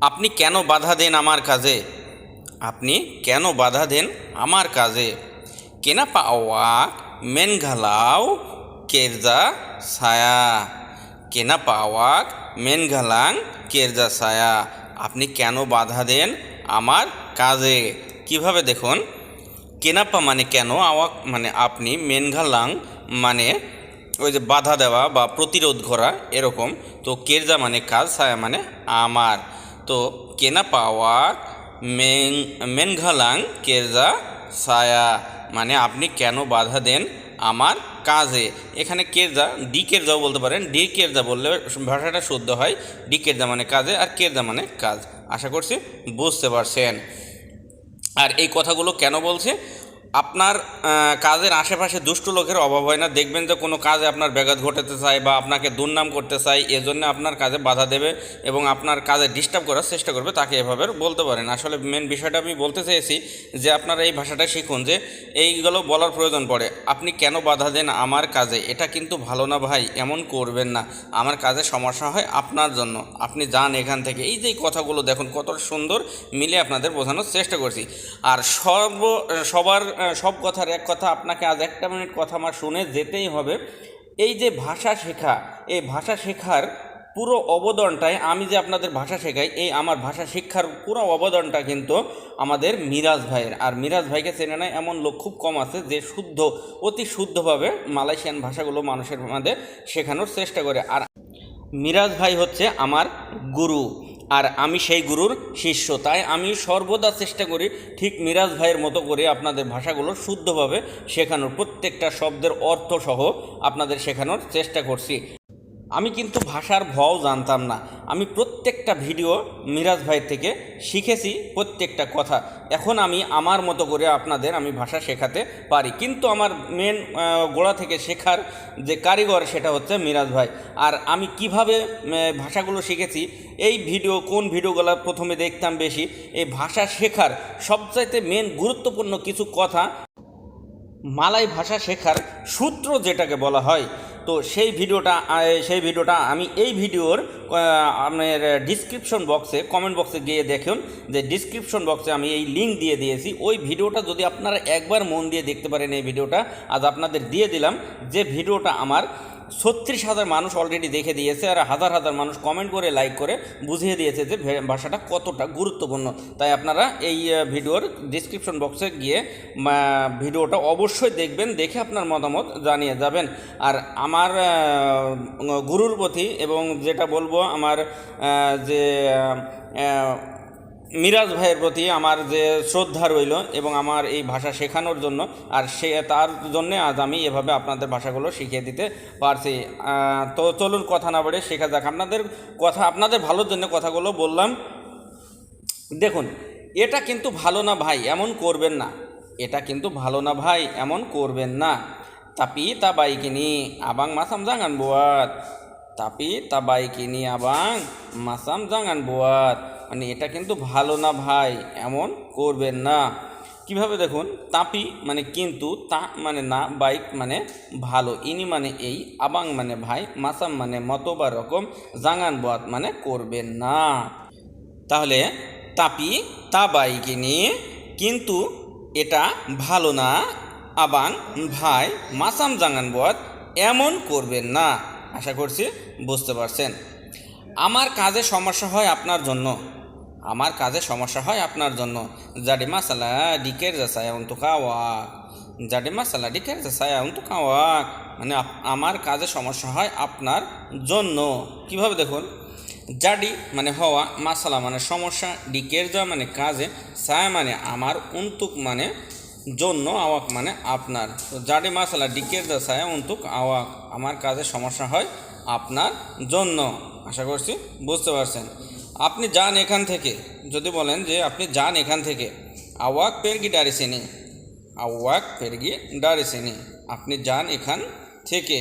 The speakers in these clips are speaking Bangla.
আপনি কেন বাধা দেন আমার কাজে? আপনি কেন বাধা দেন আমার কাজে? kenapa awak menghalau kerja saya kenapa awak menghalang কেরজা saya আপনি কেন বাধা দেন আমার কাজে? কীভাবে দেখুন? কেনাপা মানে কেন? আওয়াক মানে আপনি মেনঘালাং মানে ওই যে বাধা দেওয়া বা প্রতিরোধ করা এরকম। তো কেরজা মানে কাজ, ছায়া মানে আমার। তো কেনা পাওয়া মেন, মেনঘালাং কেরজা সায়া মানে আপনি কেন বাধা দেন আমার কাজে? এখানে কেরজা, ডি কেরজাও বলতে পারেন। ডি কেরজা বললে ভাষাটা শুদ্ধ হয়। ডি কেরজা মানে কাজে আর কেরজা মানে কাজ। আশা করছি বুঝতে পারছেন। আর এই কথাগুলো কেন বলছে? আপনার কাজের আশেপাশে দুষ্ট লোকের অভাব হয় না। দেখবেন যে কোনো কাজে আপনার ব্যাঘাত ঘটাতে চায় বা আপনাকে দুর্নাম করতে চায়, এজন্য আপনার কাজে বাধা দেবে এবং আপনার কাজে ডিস্টার্ব করার চেষ্টা করবে, তাকে এভাবে বলতে পারেন আসলে মেন বিষয়টা আমি বলতে চেয়েছি যে আপনারা এই ভাষাটা শিখুন যে এইগুলো বলার প্রয়োজন পড়ে। আপনি কেন বাধা দেন আমার কাজে? এটা কিন্তু ভালো না ভাই, এমন করবেন না। আমার কাজে সমস্যা হয় আপনার জন্য। আপনি যান এখান থেকে। এই যে কথাগুলো দেখুন কত সুন্দর মিলে আপনাদের বোঝানোর চেষ্টা করছি। আর সর্ব, সবার সব কথার এক কথা আপনাকে আজ একটা মিনিট কথা আমার শুনে যেতেই হবে। এই যে ভাষা শেখা, এই ভাষা শেখার পুরো অবদানটাই আমি যে আপনাদের ভাষা শেখাই, এই আমার ভাষা শিক্ষার পুরো অবদানটা কিন্তু আমাদের মিরাজ ভাইয়ের। আর মিরাজ ভাইকে চেনে নেয় এমন লোক খুব কম আছে যে শুদ্ধ, অতি শুদ্ধভাবে মালয়েশিয়ান ভাষাগুলো মানুষের মধ্যে শেখানোর চেষ্টা করে। আর মিরাজ ভাই হচ্ছে আমার গুরু। আর আমি সেই গুরুর শিষ্য। তাই আমি সর্বদা চেষ্টা করি ঠিক মিরাজ ভাইয়ের মতো করে আপনাদের ভাষাগুলো শুদ্ধভাবে শেখানোর। প্রত্যেকটা শব্দের অর্থ সহ আপনাদের শেখানোর চেষ্টা করছি। আমি কিন্তু ভাষার ভও জানতাম না। আমি প্রত্যেকটা ভিডিও মিরাজ ভাই থেকে শিখেছি প্রত্যেকটা কথা। এখন আমি আমার মতো করে আপনাদের আমি ভাষা শেখাতে পারি। কিন্তু আমার মেন গোড়া থেকে শেখার যে কারিগর সেটা হচ্ছে মিরাজ ভাই। আর আমি কীভাবে ভাষাগুলো শিখেছি, এই ভিডিও, কোন ভিডিওগুলো প্রথমে দেখতাম বেশি, এই ভাষা শেখার সবচাইতে মেন গুরুত্বপূর্ণ কিছু কথা মালাই ভাষা শেখার সূত্র যেটাকে বলা হয়, তো সেই ভিডিওটা সেই ভিডিওটা আমি এই ভিডিওর আপনার ডিসক্রিপশন বক্সে কমেন্ট বক্সে গিয়ে দেখুন, যে ডিসক্রিপশন বক্সে আমি এই লিঙ্ক দিয়ে দিয়েছি। ওই ভিডিওটা যদি আপনারা একবার মন দিয়ে দেখতে পারেন এই ভিডিওটা, আজ আপনাদের দিয়ে দিলাম যে ভিডিওটা আমার ছত্রিশ হাজার মানুষ অলরেডি দেখে দিয়েছে আর হাজার হাজার মানুষ কমেন্ট করে লাইক করে বুঝিয়ে দিয়েছে যে ভাষাটা কতটা গুরুত্বপূর্ণ। তাই আপনারা এই ভিডিওর ডিসক্রিপশন বক্সে গিয়ে ভিডিওটা অবশ্যই দেখবেন, দেখে আপনার মতামত জানিয়ে যাবেন। আর আমার গুরুর প্রতি এবং যেটা বলব আমার যে মিরাজ ভাইয়ের প্রতি আমার যে শ্রদ্ধা রইল এবং আমার এই ভাষা শেখানোর জন্য, আর সে তার জন্যে আজ আমি এভাবে আপনাদের ভাষাগুলো শিখিয়ে দিতে পারছি। তো চলুন কথা না বলে শেখা যাক। আপনাদের কথা, আপনাদের ভালোর জন্য কথাগুলো বললাম। দেখুন, এটা কিন্তু ভালো না ভাই, এমন করবেন না। এটা কিন্তু ভালো না ভাই, এমন করবেন না। tapi tabai kini abang masam jangan buat tapi tabai kini abang masam jangan buat মানে এটা কিন্তু ভালো না ভাই, এমন করবেন না। কীভাবে দেখুন, তাপি মানে কিন্তু তা মানে না, বাইক মানে ভালো। ইনি মানে এই, আবাং মানে ভাই, মাসাম মানে মতো বা রকম, জাঙ্গান বাত মানে করবেন না। তাহলে তাপি, তা বাইকে নিয়ে কিন্তু এটা ভালো না, আবাং ভাই, মাসাম জাঙ্গান বদ এমন করবেন না। আশা করছি বুঝতে পারছেন। আমার কাজে সমস্যা হয় আপনার জন্য। আমার কাজে সমস্যা হয় আপনার জন্য। জাডি মাসালা ডিকের জাসায় untuk kawak জাডি মাসালা ডিকের জাসায় untuk kawak মানে আমার কাজে সমস্যা হয় আপনার জন্য। কীভাবে দেখুন? জাডি মানে হওয়া, মাসালা মানে সমস্যা, ডিকের যা মানে কাজে, সায়া মানে আমার উন্তুক মানে জন্য আওয়াক মানে আপনার। তো জাডি মাসালা ডিকের যা সায়া উন্তুক আওয়াক। আমার কাজে সমস্যা হয় আপনার জন্য। আশা করছি বুঝতে পারছেন। আপনি যান এখান থেকে। যদি বলেন যে আপনি যান এখান থেকে। আওয়াক পেরগি ডারিসেনি আওয়াক পেরগি ডারিসেনি আপনি যান এখান থেকে।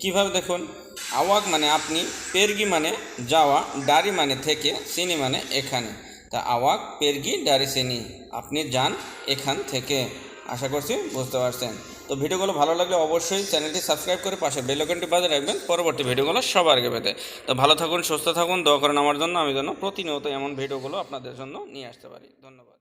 কীভাবে দেখুন? আওয়াক মানে আপনি, পেরগি মানে যাওয়া, ডারি মানে থেকে, সিনি মানে এখানে। তা আওয়াক পেরগি ডারি সিনি। আপনি যান এখান থেকে। আশা করছি বুঝতে পারছেন। তো ভিডিওগুলো ভালো লাগলে অবশ্যই চ্যানেলটি সাবস্ক্রাইব করে পাশে বেলকনটি বাজে রাখবেন। পরবর্তী ভিডিওগুলো সবার আগে পেতে। তো ভালো থাকুন, সুস্থ থাকুন, দোয়া করেন আমার জন্য। আমি যেন প্রতিনিয়ত এমন ভিডিওগুলো আপনাদের জন্য নিয়ে আসতে পারি। ধন্যবাদ।